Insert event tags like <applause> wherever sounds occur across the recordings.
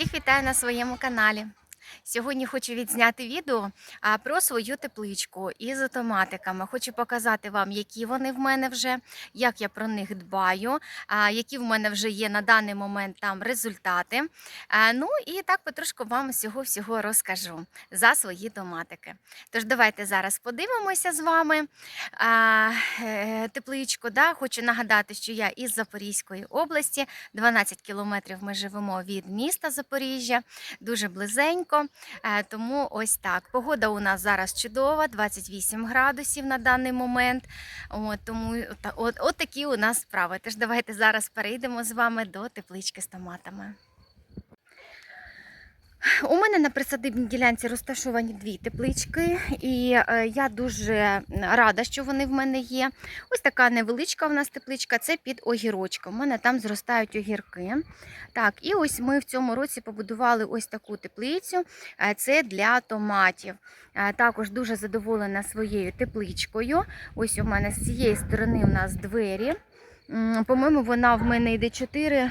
Всіх вітаю на своєму каналі. Сьогодні хочу відзняти відео про свою тепличку із томатиками. Хочу показати вам, які вони в мене вже, як я про них дбаю, які в мене вже є на даний момент там результати. Ну і так потрошку вам всього всього розкажу за свої томатики. Тож давайте зараз подивимося з вами е, тепличку. Да? Хочу нагадати, що я із Запорізької області, 12 кілометрів ми живемо від міста Запоріжжя, дуже близенько. Е, Тому ось так. Погода у нас зараз чудова, 28 градусів на даний момент. От, тому от, от, от такі у нас справи. Тож давайте зараз перейдемо з вами до теплички з томатами. У мене на присадибній ділянці розташовані дві теплички, і е, я дуже рада, що вони в мене є. Ось така невеличка у нас тепличка, це під огірочком. У мене там зростають огірки. Так, і ось ми в цьому році побудували ось таку теплицю. е, Це для томатів. Е, Також дуже задоволена своєю тепличкою. Ось у мене з цієї сторони у нас двері. По-моєму, вона в мене йде 4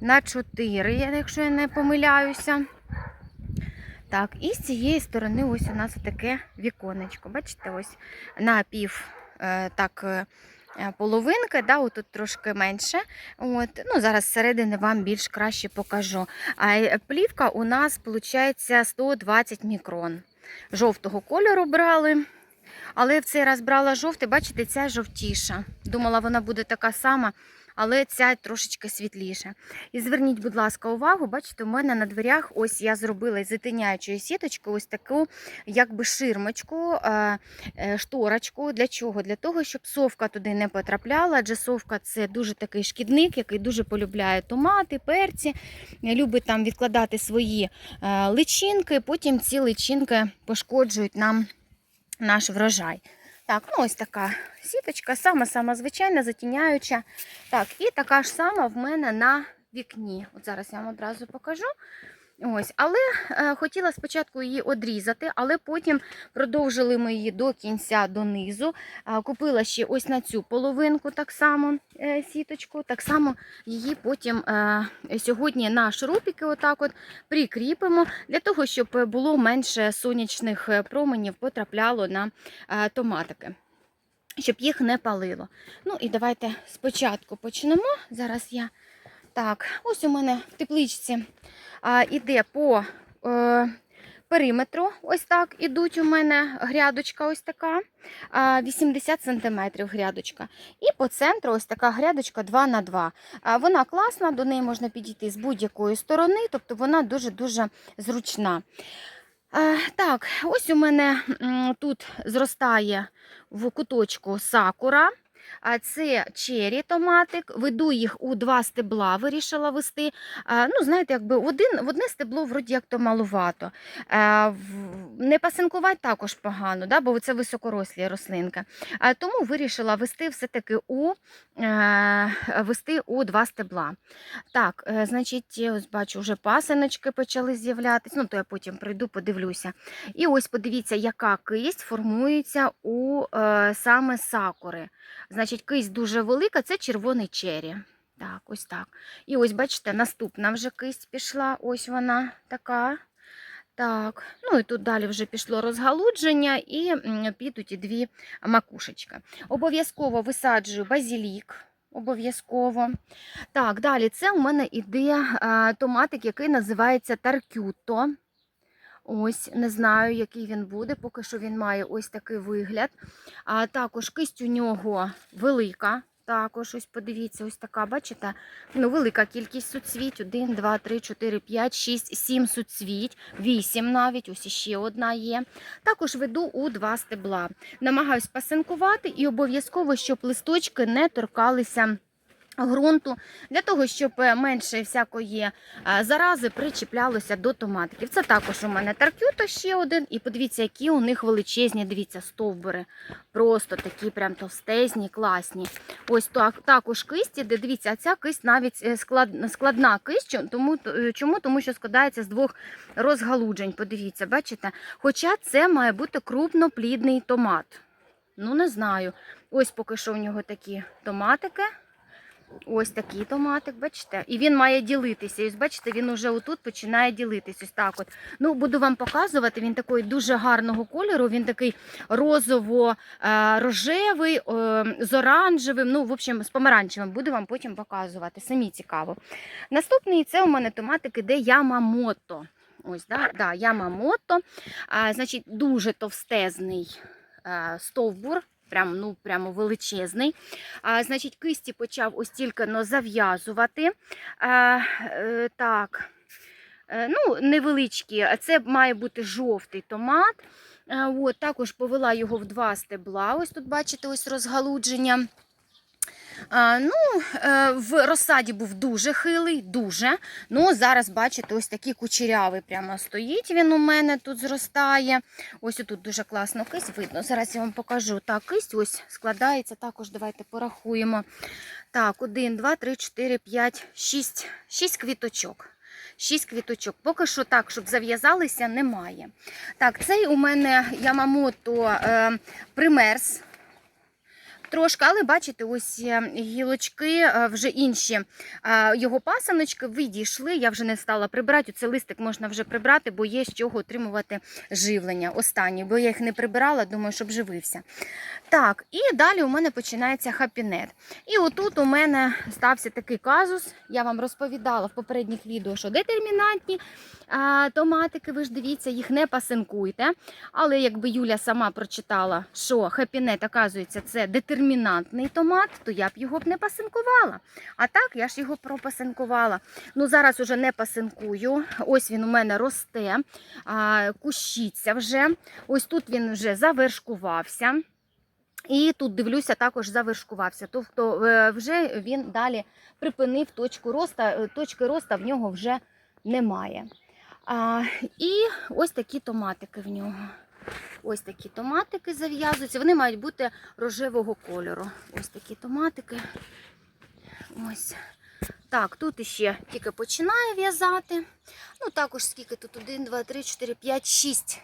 на 4, якщо я не помиляюся. Так, і з цієї сторони ось у нас таке віконечко. Бачите, ось на пів е, так, е, е, половинки, да, отут трошки менше. От, ну, зараз зсередини вам більш краще покажу. А плівка у нас виходить 120 мікрон. Жовтого кольору брали. Але в цей раз брала жовтий, бачите, ця жовтіша. Думала, вона буде така сама, але ця трошечки світліша. І зверніть, будь ласка, увагу, бачите, у мене на дверях ось я зробила із затиняючої сіточки ось таку якби ширмочку, е, е, шторочку. Для чого? Для того, щоб совка туди не потрапляла, адже совка це дуже такий шкідник, який дуже полюбляє томати, перці, любить там відкладати свої е, личинки, потім ці личинки пошкоджують нам наш врожай. Так, ну ось така сіточка, сама-сама звичайна, затіняюча. Так, і така ж сама в мене на вікні. От зараз я вам одразу покажу. Ось, але е, хотіла спочатку її одрізати, але потім продовжили ми її до кінця донизу. Е, купила ще ось на цю половинку так само е, сіточку. Так само її потім е, сьогодні на шурупики отак от прикріпимо, для того, щоб було менше сонячних е, променів потрапляло на е, томатики. Щоб їх не палило. Ну і давайте спочатку почнемо. Зараз я так, ось у мене в тепличці а, іде по е, периметру. Ось так ідуть у мене грядочка, ось така, а, 80 см грядочка. І по центру ось така грядочка 2 на 2 а, Вона класна, до неї можна підійти з будь-якої сторони, тобто вона дуже-дуже зручна. Так, ось у мене тут зростає в куточку сакура. Це чері томатик. Веду їх у два стебла, вирішила вести. Ну, знаєте, якби один, в одне стебло вроді як то малувато. Не пасинкувати також погано, да, бо це високорослі рослинки. Тому вирішила вести все-таки у, е, вести у два стебла. Так, е, значить, ось бачу, вже пасиночки почали з'являтися. Ну, то я потім прийду, подивлюся. І ось подивіться, яка кисть формується у е, саме сакури. Значить, кисть дуже велика, це червоний чері. Так, ось так. І ось, бачите, наступна вже кисть пішла. Ось вона така. Так, ну і тут далі вже пішло розгалудження і підуть і дві макушечки. Обов'язково висаджую базілік. Обов'язково. Так, далі це у мене іде томатик, який називається таркюто. Ось, не знаю, який він буде, поки що він має ось такий вигляд. А також кисть у нього велика. Також, ось подивіться, ось така, бачите? Ну, велика кількість суцвіть. 1, 2, 3, 4, 5, 6, 7 суцвіть, 8 навіть, ось іще одна є. Також веду у два стебла. Намагаюсь пасинкувати і обов'язково, щоб листочки не торкалися ґрунту, для того, щоб е, менше всякої е, зарази причіплялося до томатиків. Це також у мене таркюто ще один. І подивіться, які у них величезні, дивіться, стовбури. Просто такі прям товстезні, класні. Ось так, також кисті, де дивіться, ця кисть навіть е, склад, складна кисть. Тому, чому? Тому що складається з двох розгалуджень. Подивіться, бачите? Хоча це має бути крупноплідний томат. Ну, не знаю. Ось поки що у нього такі томатики. Ось такий томатик, бачите? І він має ділитися. Ось бачите, він уже отут починає ділитись. Ось так от. Ну, буду вам показувати. Він такий дуже гарного кольору. Він такий розово-рожевий, з оранжевим, ну, в общем, з помаранчевим. Буду вам потім показувати. Самі цікаво. Наступний це у мене томатики, де Ямамото. Ось, да, да, Ямамото. А, значить, дуже товстезний а, стовбур. Прям, ну, прямо величезний. А, значить, кисті почав ось тільки зав'язувати. Е, так, е, ну, невеличкі, це має бути жовтий томат. От, також повела його в два стебла. Ось тут, бачите, ось розгалудження. Ну, е, в розсаді був дуже хилий, дуже. Ну, зараз, бачите, ось такий кучерявий прямо стоїть. Він у мене тут зростає. Ось тут дуже класно кисть видно. Зараз я вам покажу. Так, кисть ось складається. Також давайте порахуємо. Так, 1, 2, 3, 4, 5, 6, 6 квіточок. 6 квіточок. Поки що так, щоб зав'язалися, немає. Так, цей у мене Ямамото е, примерз трошки, але бачите, ось е, гілочки е, вже інші його пасаночки відійшли. Я вже не стала прибирати. Цей листик можна вже прибрати, бо є з чого отримувати живлення. Останній, бо я їх не прибирала, думаю, щоб живився. Так, і далі у мене починається хапінет. І отут у мене стався такий казус. Я вам розповідала в попередніх відео, що детермінантні томатики, ви ж дивіться, їх не пасинкуйте. Але якби Юля сама прочитала, що хепінет, оказується, це детермінантний томат, то я б його б не пасинкувала. А так, я ж його пропасинкувала. Ну, зараз уже не пасинкую. Ось він у мене росте, кущиться вже. Ось тут він вже завершкувався. І тут дивлюся, також завершкувався. Тобто е, вже він далі припинив точку роста, е, точки росту в нього вже немає. А, І ось такі томатики в нього. Ось такі томатики зав'язуються. Вони мають бути рожевого кольору. Ось такі томатики. Ось. Так, тут іще тільки починає в'язати. Ну, також скільки тут? 1, 2, 3, 4, 5, 6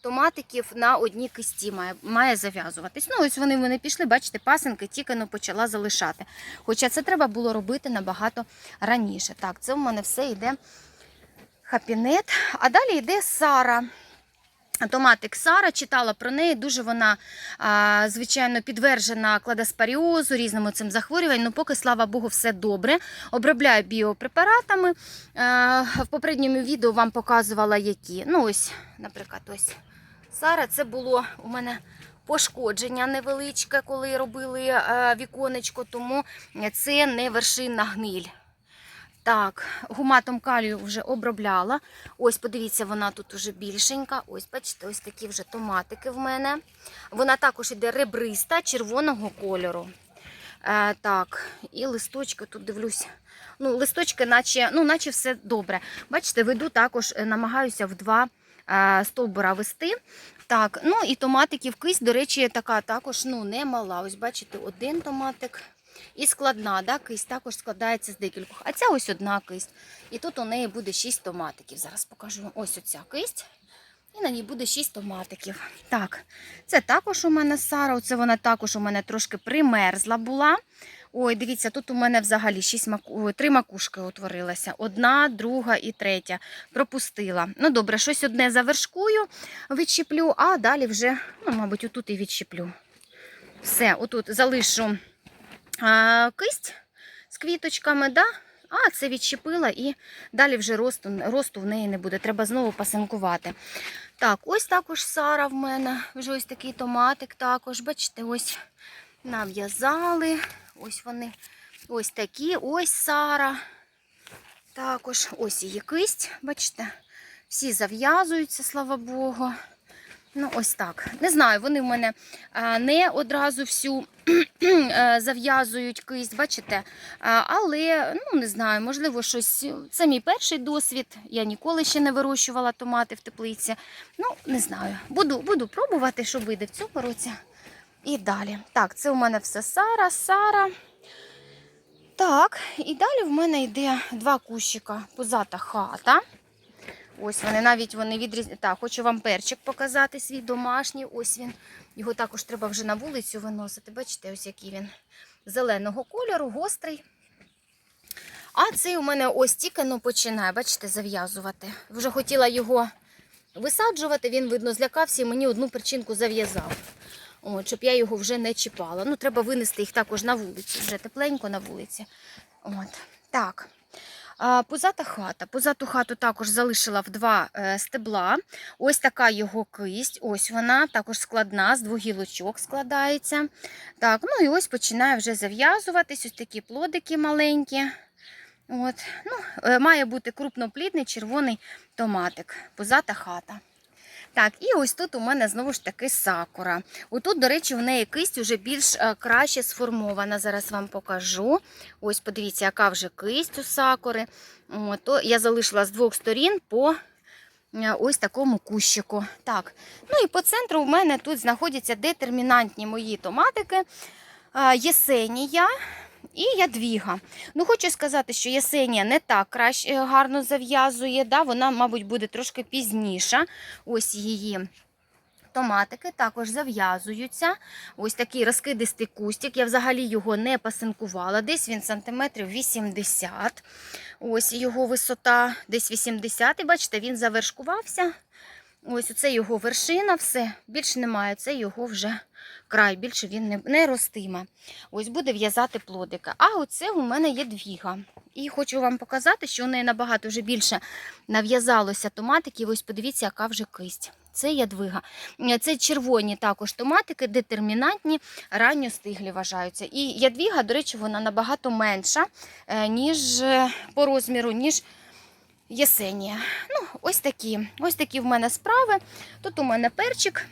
томатиків на одній кисті має, має зав'язуватись. Ну, ось вони в пішли, бачите, пасенки тільки ну, почала залишати. Хоча це треба було робити набагато раніше. Так, це в мене все йде хапінет. А далі йде Сара. Томатик Сара, читала про неї, дуже вона, звичайно, підтверджена кладоспаріозу, різним цим захворюванням. Ну, поки, слава Богу, все добре. Обробляю біопрепаратами. В попередньому відео вам показувала, які. Ну, ось, наприклад, ось Сара, це було у мене пошкодження невеличке, коли робили віконечко, тому це не вершинна гниль. Так, гуматом калію вже обробляла. Ось, подивіться, вона тут уже більшенька. Ось, бачите, ось такі вже томатики в мене. Вона також іде ребриста червоного кольору. Е, так, і листочки тут дивлюсь. Ну, листочки, наче, ну, наче все добре. Бачите, веду також, е, намагаюся в два е, стовбура вести. Так, ну і томатиків кисть, до речі, така також ну, не мала. Ось бачите, один томатик. І складна, да, кисть також складається з декількох. А ця ось одна кисть. І тут у неї буде 6 томатиків. Зараз покажу вам ось оця кисть. І на ній буде 6 томатиків. Так, це також у мене Сара. Оце вона також у мене трошки примерзла була. Ой, дивіться, тут у мене взагалі 6 маку... 3 макушки утворилося. Одна, друга і третя. Пропустила. Ну, добре, щось одне завершкую, відщіплю, а далі вже, ну, мабуть, отут і відщіплю. Все, отут залишу а, кисть з квіточками, да? а це відчепила і далі вже росту, росту в неї не буде. Треба знову пасинкувати. Так, ось також Сара в мене. Вже ось такий томатик також. Бачите, ось нав'язали. Ось вони ось такі, ось Сара. Також ось її кисть, бачите, всі зав'язуються, слава Богу. Ну, ось так. Не знаю, вони в мене не одразу всю <clears throat> е, зав'язують кисть, бачите? Але, ну, не знаю, можливо, щось. Це мій перший досвід. Я ніколи ще не вирощувала томати в теплиці. Ну, не знаю. Буду, буду пробувати, що вийде в цьому році. І далі. Так, це у мене все Сара, Сара. Так, і далі в мене йде два кущика позата хата. Ось вони навіть вони відрізняють. Так, хочу вам перчик показати свій домашній. Ось він. Його також треба вже на вулицю виносити. Бачите, ось який він зеленого кольору, гострий. А цей у мене ось тільки ну, починає, бачите, зав'язувати. Вже хотіла його висаджувати, він, видно, злякався і мені одну перчинку зав'язав. От, щоб я його вже не чіпала. Ну, треба винести їх також на вулицю, вже тепленько на вулиці. От. Так. А, Пузата хата. Пузату хату також залишила в два е, стебла. Ось така його кисть. Ось вона також складна, з двох гілочок складається. Так, ну і ось починає вже зав'язуватись. Ось такі плодики маленькі. От. Ну, е, має бути крупноплідний червоний томатик. Пузата хата. Так, і ось тут у мене знову ж таки сакура. Отут, до речі, в неї кисть вже більш е, краще сформована. Зараз вам покажу. Ось подивіться, яка вже кисть у сакури. О, то я залишила з двох сторін по е, ось такому кущику. Так, ну і по центру в мене тут знаходяться детермінантні мої томатики. Е, Єсенія. І ядвіга. Ну, хочу сказати, що Єсенія не так краще гарно зав'язує. Да? Вона, мабуть, буде трошки пізніша. Ось її томатики також зав'язуються. Ось такий розкидистий кустик. Я взагалі його не пасинкувала. Десь він сантиметрів 80. Ось його висота десь 80. І бачите, він завершкувався. Ось оце його вершина, все. Більше немає. Це його вже край, більше він не, не ростиме. Ось буде в'язати плодика. А оце у мене є двіга. І хочу вам показати, що у неї набагато вже більше нав'язалося томатиків. Ось подивіться, яка вже кисть. Це ядвига. Це червоні також томатики, детермінантні, ранньостиглі вважаються. І ядвіга, до речі, вона набагато менша, е, ніж е, по розміру, ніж Єсенія. Ну, ось такі. Ось такі в мене справи. Тут у мене перчик.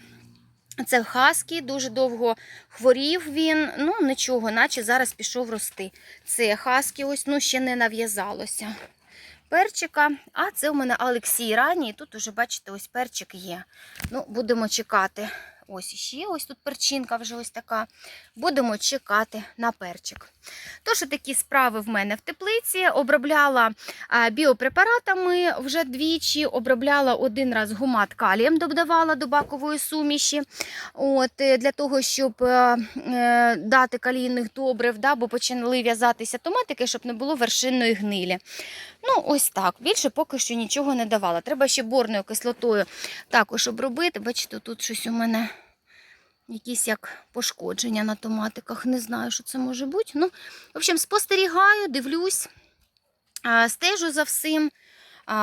Це хаскі, дуже довго хворів він. Ну, нічого, наче зараз пішов рости. Це хаскі, ось ну ще не нав'язалося. Перчика, а це у мене Олексій ранній. Тут уже, бачите, ось перчик є. Ну, будемо чекати. Ось іще, ось тут перчинка вже ось така. Будемо чекати на перчик. Тож, такі справи в мене в теплиці. Обробляла біопрепаратами вже двічі, обробляла один раз гумат калієм, додавала до бакової суміші. От, е, Для того, щоб е, е, дати калійних добрив, да, бо почали в'язатися томатики, щоб не було вершинної гнилі. Ну, ось так. Більше поки що нічого не давала. Треба ще борною кислотою також обробити. Бачите, тут щось у мене якісь як пошкодження на томатиках. Не знаю, що це може бути. Ну, в общем, спостерігаю, дивлюсь, стежу за всім.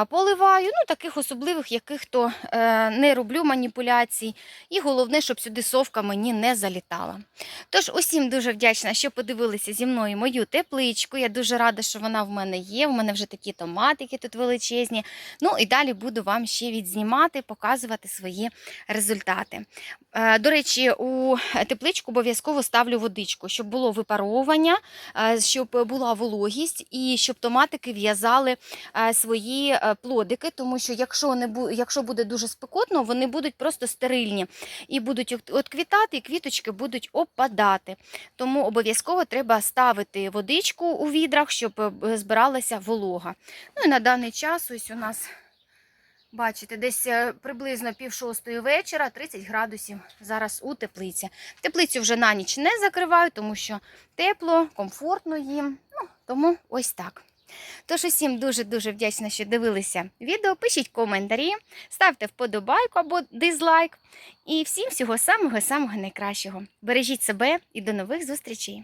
Поливаю, ну таких особливих, яких то е, не роблю маніпуляцій. І головне, щоб сюди совка мені не залітала. Тож, усім дуже вдячна, що подивилися зі мною мою тепличку. Я дуже рада, що вона в мене є. У мене вже такі томатики тут величезні. Ну і далі буду вам ще відзнімати, показувати свої результати. Е, До речі, у тепличку обов'язково ставлю водичку, щоб було випаровування, е, щоб була вологість і щоб томатики в'язали свої е, плодики, тому що якщо, не бу... якщо буде дуже спекотно, вони будуть просто стерильні і будуть от- отквітати, і квіточки будуть опадати. Тому обов'язково треба ставити водичку у відрах, щоб е, збиралася волога. Ну і на даний час ось у нас. Бачите, десь е, приблизно пів шостої вечора, 30 градусів зараз у теплиці. Теплицю вже на ніч не закриваю, тому що тепло, комфортно їм. Ну, тому ось так. Тож усім дуже-дуже вдячна, що дивилися відео. Пишіть коментарі, ставте вподобайку або дизлайк. І всім всього самого-самого найкращого. Бережіть себе і до нових зустрічей!